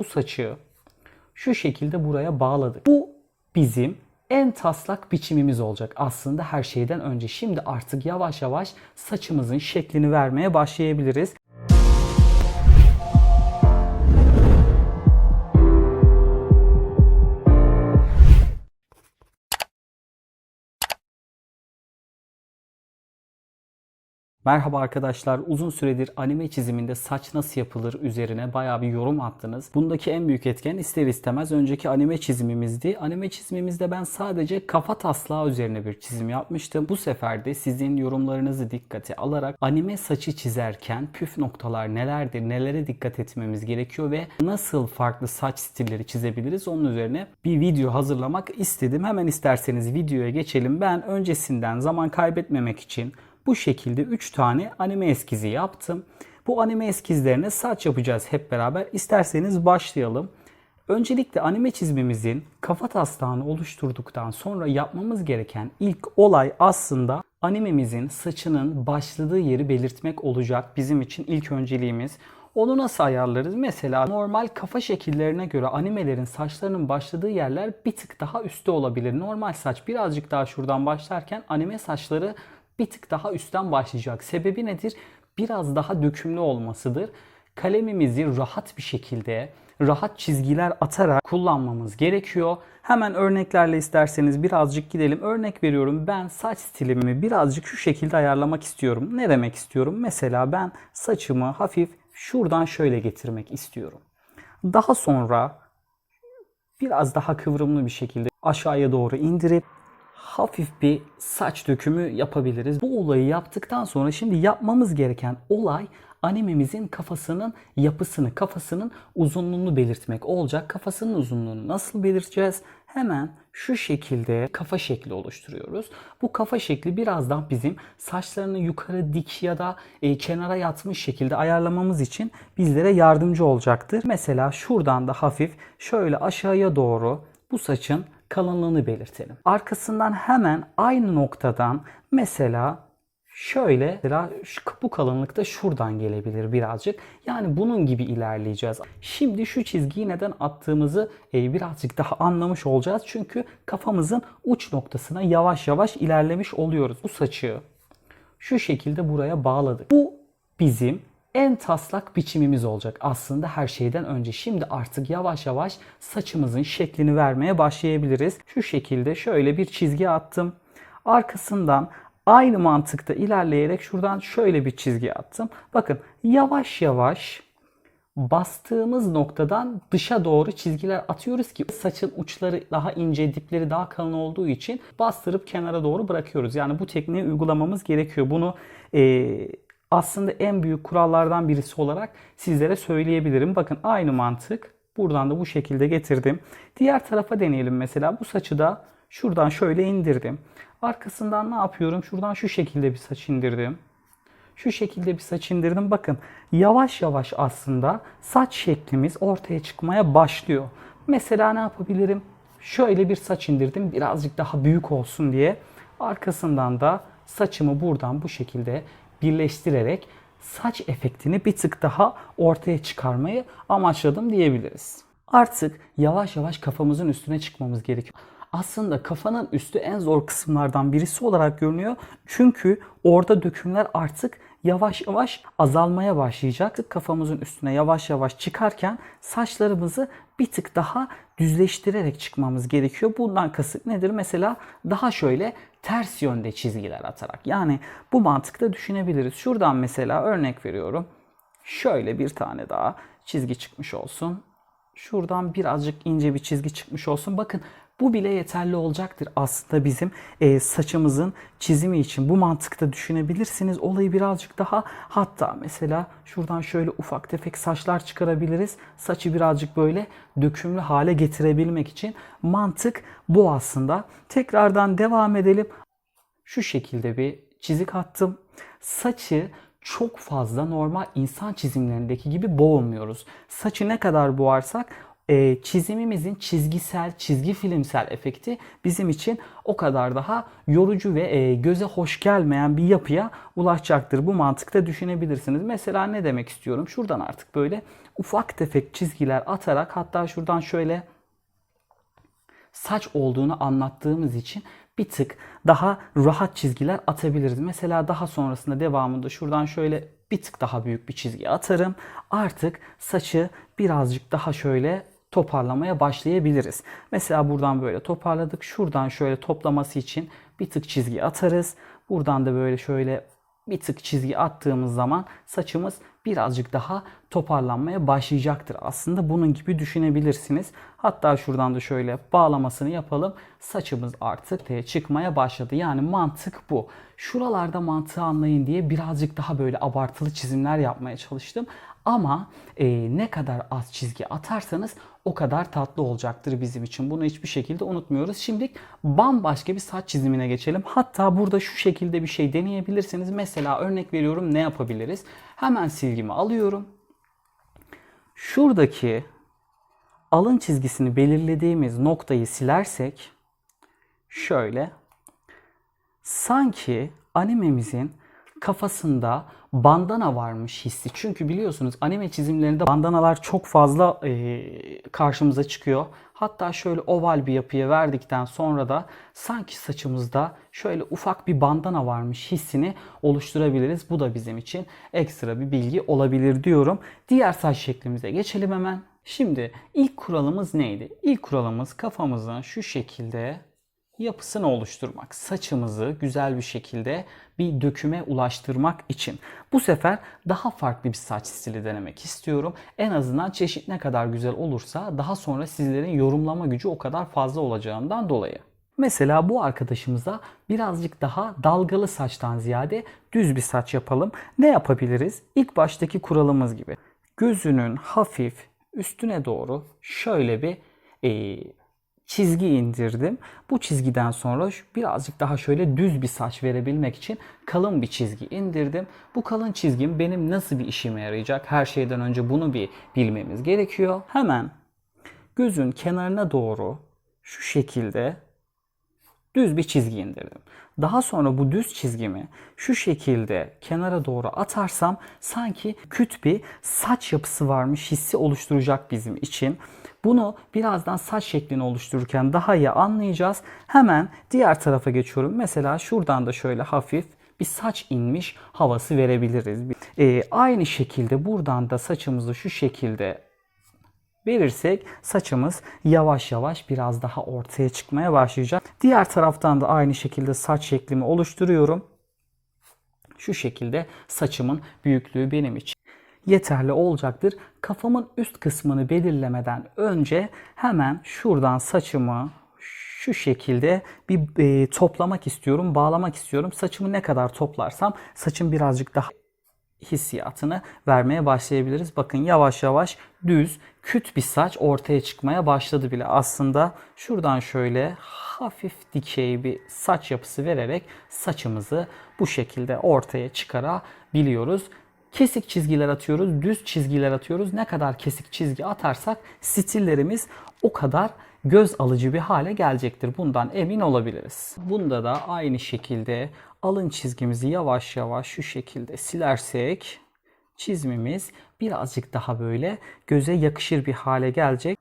Bu saçı şu şekilde buraya bağladık. Bu bizim en taslak biçimimiz olacak aslında her şeyden önce. Şimdi artık yavaş yavaş saçımızın şeklini vermeye başlayabiliriz. Merhaba arkadaşlar. Uzun süredir anime çiziminde saç nasıl yapılır üzerine bayağı bir yorum attınız. Bundaki en büyük etken ister istemez önceki anime çizimimizdi. Anime çizimimizde ben sadece kafa taslağı üzerine bir çizim yapmıştım. Bu sefer de sizin yorumlarınızı dikkate alarak anime saçı çizerken püf noktalar nelerdir, nelere dikkat etmemiz gerekiyor ve nasıl farklı saç stilleri çizebiliriz onun üzerine bir video hazırlamak istedim. Hemen isterseniz videoya geçelim. Ben öncesinden zaman kaybetmemek için bu şekilde 3 tane anime eskizi yaptım. Bu anime eskizlerine saç yapacağız hep beraber. İsterseniz başlayalım. Öncelikle anime çizimimizin kafa taslağını oluşturduktan sonra yapmamız gereken ilk olay aslında animemizin saçının başladığı yeri belirtmek olacak bizim için ilk önceliğimiz. Onu nasıl ayarlarız? Mesela normal kafa şekillerine göre animelerin saçlarının başladığı yerler bir tık daha üstte olabilir. Normal saç birazcık daha şuradan başlarken anime saçları bir tık daha üstten başlayacak. Sebebi nedir? Biraz daha dökümlü olmasıdır. Kalemimizi rahat bir şekilde, rahat çizgiler atarak kullanmamız gerekiyor. Hemen örneklerle isterseniz birazcık gidelim. Örnek veriyorum ben saç stilimi birazcık şu şekilde ayarlamak istiyorum. Ne demek istiyorum? Mesela ben saçımı hafif şuradan şöyle getirmek istiyorum. Daha sonra biraz daha kıvrımlı bir şekilde aşağıya doğru indirip hafif bir saç dökümü yapabiliriz. Bu olayı yaptıktan sonra şimdi yapmamız gereken olay animemizin kafasının yapısını, kafasının uzunluğunu belirtmek olacak. Kafasının uzunluğunu nasıl belirteceğiz? Hemen şu şekilde kafa şekli oluşturuyoruz. Bu kafa şekli birazdan bizim saçlarını yukarı dik ya da e, kenara yatmış şekilde ayarlamamız için bizlere yardımcı olacaktır. Mesela şuradan da hafif şöyle aşağıya doğru bu saçın kalınlığını belirtelim. Arkasından hemen aynı noktadan mesela şöyle bu kalınlıkta şuradan gelebilir birazcık. Yani bunun gibi ilerleyeceğiz. Şimdi şu çizgiyi neden attığımızı e, birazcık daha anlamış olacağız. Çünkü kafamızın uç noktasına yavaş yavaş ilerlemiş oluyoruz. Bu saçı şu şekilde buraya bağladık. Bu bizim en taslak biçimimiz olacak aslında her şeyden önce. Şimdi artık yavaş yavaş saçımızın şeklini vermeye başlayabiliriz. Şu şekilde şöyle bir çizgi attım. Arkasından aynı mantıkta ilerleyerek şuradan şöyle bir çizgi attım. Bakın yavaş yavaş bastığımız noktadan dışa doğru çizgiler atıyoruz ki saçın uçları daha ince, dipleri daha kalın olduğu için bastırıp kenara doğru bırakıyoruz. Yani bu tekniği uygulamamız gerekiyor. Bunu eee, aslında en büyük kurallardan birisi olarak sizlere söyleyebilirim. Bakın aynı mantık. Buradan da bu şekilde getirdim. Diğer tarafa deneyelim mesela. Bu saçı da şuradan şöyle indirdim. Arkasından ne yapıyorum? Şuradan şu şekilde bir saç indirdim şu şekilde bir saç indirdim. Bakın yavaş yavaş aslında saç şeklimiz ortaya çıkmaya başlıyor. Mesela ne yapabilirim? Şöyle bir saç indirdim birazcık daha büyük olsun diye. Arkasından da saçımı buradan bu şekilde birleştirerek saç efektini bir tık daha ortaya çıkarmayı amaçladım diyebiliriz. Artık yavaş yavaş kafamızın üstüne çıkmamız gerekiyor. Aslında kafanın üstü en zor kısımlardan birisi olarak görünüyor. Çünkü orada dökümler artık yavaş yavaş azalmaya başlayacak. Kafamızın üstüne yavaş yavaş çıkarken saçlarımızı bir tık daha düzleştirerek çıkmamız gerekiyor. Bundan kasıt nedir? Mesela daha şöyle ters yönde çizgiler atarak. Yani bu mantıkta düşünebiliriz. Şuradan mesela örnek veriyorum. Şöyle bir tane daha çizgi çıkmış olsun. Şuradan birazcık ince bir çizgi çıkmış olsun. Bakın bu bile yeterli olacaktır aslında bizim e, saçımızın çizimi için. Bu mantıkta düşünebilirsiniz. Olayı birazcık daha hatta mesela şuradan şöyle ufak tefek saçlar çıkarabiliriz. Saçı birazcık böyle dökümlü hale getirebilmek için mantık bu aslında. Tekrardan devam edelim. Şu şekilde bir çizik attım. Saçı çok fazla normal insan çizimlerindeki gibi boğmuyoruz. Saçı ne kadar boğarsak e, çizimimizin çizgisel, çizgi filmsel efekti bizim için o kadar daha yorucu ve e, göze hoş gelmeyen bir yapıya ulaşacaktır. Bu mantıkta düşünebilirsiniz. Mesela ne demek istiyorum? Şuradan artık böyle ufak tefek çizgiler atarak hatta şuradan şöyle saç olduğunu anlattığımız için bir tık daha rahat çizgiler atabiliriz. Mesela daha sonrasında devamında şuradan şöyle bir tık daha büyük bir çizgi atarım. Artık saçı birazcık daha şöyle toparlamaya başlayabiliriz. Mesela buradan böyle toparladık. Şuradan şöyle toplaması için bir tık çizgi atarız. Buradan da böyle şöyle bir tık çizgi attığımız zaman saçımız birazcık daha toparlanmaya başlayacaktır. Aslında bunun gibi düşünebilirsiniz. Hatta şuradan da şöyle bağlamasını yapalım. Saçımız artık ortaya çıkmaya başladı. Yani mantık bu. Şuralarda mantığı anlayın diye birazcık daha böyle abartılı çizimler yapmaya çalıştım. Ama e, ne kadar az çizgi atarsanız o kadar tatlı olacaktır bizim için. Bunu hiçbir şekilde unutmuyoruz. Şimdi bambaşka bir saç çizimine geçelim. Hatta burada şu şekilde bir şey deneyebilirsiniz. Mesela örnek veriyorum ne yapabiliriz? Hemen silgimi alıyorum. Şuradaki alın çizgisini belirlediğimiz noktayı silersek şöyle sanki animemizin kafasında bandana varmış hissi. Çünkü biliyorsunuz anime çizimlerinde bandanalar çok fazla e, karşımıza çıkıyor. Hatta şöyle oval bir yapıya verdikten sonra da sanki saçımızda şöyle ufak bir bandana varmış hissini oluşturabiliriz. Bu da bizim için ekstra bir bilgi olabilir diyorum. Diğer saç şeklimize geçelim hemen. Şimdi ilk kuralımız neydi? İlk kuralımız kafamızın şu şekilde yapısını oluşturmak. Saçımızı güzel bir şekilde bir döküme ulaştırmak için. Bu sefer daha farklı bir saç stili denemek istiyorum. En azından çeşit ne kadar güzel olursa daha sonra sizlerin yorumlama gücü o kadar fazla olacağından dolayı. Mesela bu arkadaşımıza birazcık daha dalgalı saçtan ziyade düz bir saç yapalım. Ne yapabiliriz? İlk baştaki kuralımız gibi. Gözünün hafif üstüne doğru şöyle bir e, çizgi indirdim. Bu çizgiden sonra birazcık daha şöyle düz bir saç verebilmek için kalın bir çizgi indirdim. Bu kalın çizgim benim nasıl bir işime yarayacak? Her şeyden önce bunu bir bilmemiz gerekiyor. Hemen gözün kenarına doğru şu şekilde düz bir çizgi indirdim. Daha sonra bu düz çizgimi şu şekilde kenara doğru atarsam sanki küt bir saç yapısı varmış hissi oluşturacak bizim için. Bunu birazdan saç şeklini oluştururken daha iyi anlayacağız. Hemen diğer tarafa geçiyorum. Mesela şuradan da şöyle hafif bir saç inmiş havası verebiliriz. Ee, aynı şekilde buradan da saçımızı şu şekilde verirsek saçımız yavaş yavaş biraz daha ortaya çıkmaya başlayacak. Diğer taraftan da aynı şekilde saç şeklimi oluşturuyorum. Şu şekilde saçımın büyüklüğü benim için yeterli olacaktır. Kafamın üst kısmını belirlemeden önce hemen şuradan saçımı şu şekilde bir e, toplamak istiyorum, bağlamak istiyorum. Saçımı ne kadar toplarsam saçım birazcık daha hissiyatını vermeye başlayabiliriz. Bakın yavaş yavaş düz, küt bir saç ortaya çıkmaya başladı bile. Aslında şuradan şöyle hafif dikey bir saç yapısı vererek saçımızı bu şekilde ortaya çıkarabiliyoruz. Kesik çizgiler atıyoruz, düz çizgiler atıyoruz. Ne kadar kesik çizgi atarsak stillerimiz o kadar göz alıcı bir hale gelecektir. Bundan emin olabiliriz. Bunda da aynı şekilde alın çizgimizi yavaş yavaş şu şekilde silersek çizimimiz birazcık daha böyle göze yakışır bir hale gelecek.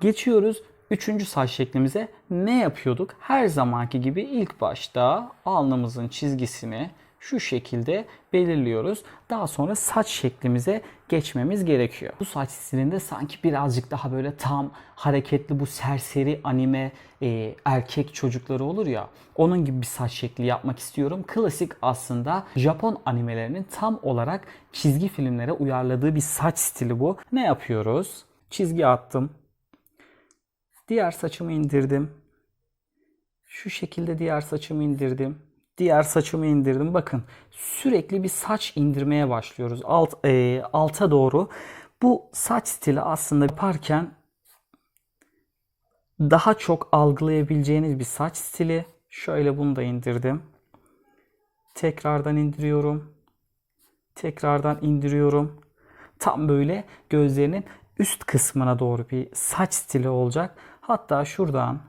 Geçiyoruz üçüncü saç şeklimize. Ne yapıyorduk? Her zamanki gibi ilk başta alnımızın çizgisini şu şekilde belirliyoruz. Daha sonra saç şeklimize geçmemiz gerekiyor. Bu saç stilinde sanki birazcık daha böyle tam hareketli bu serseri anime e, erkek çocukları olur ya onun gibi bir saç şekli yapmak istiyorum. Klasik aslında Japon animelerinin tam olarak çizgi filmlere uyarladığı bir saç stili bu. Ne yapıyoruz? Çizgi attım. Diğer saçımı indirdim. Şu şekilde diğer saçımı indirdim diğer saçımı indirdim. Bakın sürekli bir saç indirmeye başlıyoruz alt e, alta doğru. Bu saç stili aslında yaparken daha çok algılayabileceğiniz bir saç stili. Şöyle bunu da indirdim. Tekrardan indiriyorum. Tekrardan indiriyorum. Tam böyle gözlerinin üst kısmına doğru bir saç stili olacak. Hatta şuradan